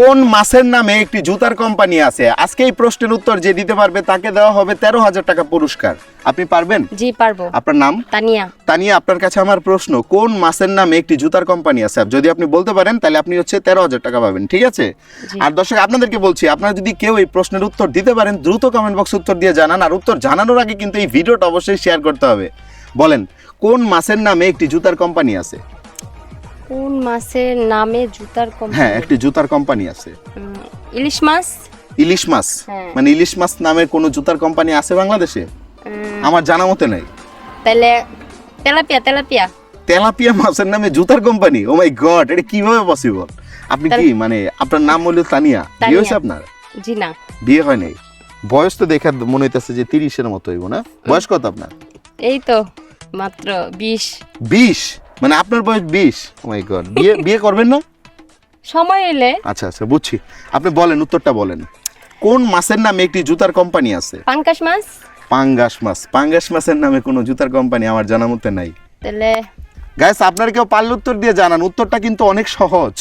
কোন মাসের নামে একটি জুতার কোম্পানি আছে? আজকে এই প্রশ্নের উত্তর যে দিতে পারবে তাকে দেওয়া হবে তেরো হাজার টাকা পুরস্কার। আপনি পারবেন? জি পারব। আপনার নাম? তানিয়া। তানিয়া আপনার কাছে আমার প্রশ্ন কোন মাসের নামে একটি জুতার কোম্পানি আছে? যদি আপনি বলতে পারেন তাহলে আপনি হচ্ছে তেরো হাজার টাকা পাবেন ঠিক আছে? আর দর্শক আপনাদেরকে বলছি আপনারা যদি কেউ এই প্রশ্নের উত্তর দিতে পারেন দ্রুত কমেন্ট বক্স উত্তর দিয়ে জানান আর উত্তর জানানোর আগে কিন্তু এই ভিডিওটা অবশ্যই শেয়ার করতে হবে। বলেন কোন মাসের নামে একটি জুতার কোম্পানি আছে? কোন মাসের নামে জুতার কোম্পানি হ্যাঁ একটি জুতার কোম্পানি আছে। ইলিশ মাছ? ইলিশ মাছ? হ্যাঁ। মানে ইলিশ মাছ নামের কোনো জুতার কোম্পানি আছে বাংলাদেশে? আমার জানা মতে নাই। তাহলে তেলাপিয়া তেলাপিয়া। তেলাপিয়া মাছের নামে জুতার কোম্পানি ও মাই গড এটা কীভাবে পসিবল আপনি কি মানে আপনার নাম হলো তানিয়া? বিয়ে হয়েছে আপনার? জি না। বিয়ে হয় নাই? বয়স তো দেখা মনে হইতেছে যে তিরিশের মতো হইব না? বয়স কত আপনার? এই তো মাত্র বিশ। বিশ? মানে আপনার বয়স বিশ? মাই গড বিয়ে বিয়ে করবেন না? সময় এলে। আচ্ছা আচ্ছা বুঝছি। আপনি বলেন উত্তরটা বলেন। কোন মাসের নামে একটি জুতার কোম্পানি আছে? পাঙ্কাশ মাছ। পাঙ্গাস মাছ। পাঙ্গাস মাছের নামে কোনো জুতার কোম্পানি আমার জানা মতে নাই। তাহলে গাইস আপনার কেউ পারলে উত্তর দিয়ে জানান। উত্তরটা কিন্তু অনেক সহজ।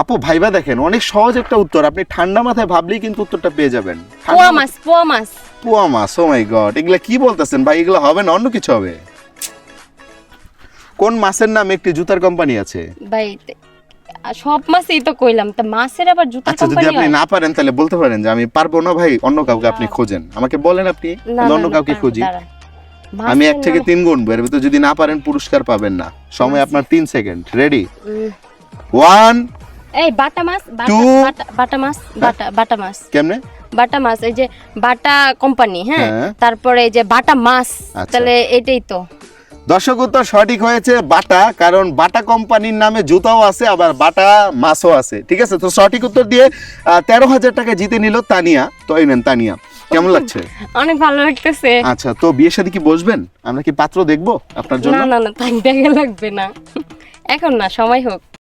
আপু ভাইবা দেখেন অনেক সহজ একটা উত্তর। আপনি ঠান্ডা মাথায় ভাবলেই কিন্তু উত্তরটা পেয়ে যাবেন। পোয়া মাছ পোয়া মাছ। পোয়া মাছ ও মাই গড এগুলা কি বলতেছেন ভাই? এগুলো হবে না? অন্য কিছু হবে? কোন মাছের নামে একটি জুতার কোম্পানি আছে? ভাই সব মাছই তো কইলাম তা মাছের আবার জুতার আচ্ছা যদি আপনি না পারেন তাহলে বলতে পারেন যে আমি পারব না ভাই অন্য কাউকে আপনি খোঁজেন। আমাকে বলেন আপনি অন্য কাউকে খুঁজি। আমি এক থেকে তিন গুনবো এর ভিতরে যদি না পারেন পুরস্কার পাবেন না। সময় আপনার তিন সেকেন্ড। রেডি ওয়ান এই বাটা মাছ বাটা মাছ বাটা বাটা মাছ। কেমনে? বাটা মাছ এই যে বাটা কোম্পানি হ্যাঁ? হ্যাঁ। তারপরে এই যে বাটা মাছ আচ্ছা। তাহলে এটাই তো। দর্শক উত্তর সঠিক হয়েছে বাটা কারণ বাটা কোম্পানির নামে জুতাও আছে আবার বাটা মাছও আছে। ঠিক আছে? তো সঠিক উত্তর দিয়ে তেরো হাজার টাকা জিতে নিল তানিয়া। তো এই নেন তানিয়া কেমন লাগছে? অনেক ভালো লাগতেছে। আচ্ছা তো বিয়ের সাথে কি বসবেন? আমরা কি পাত্র দেখব আপনার জন্য? না না না লাগবে না। এখন না সময় হোক।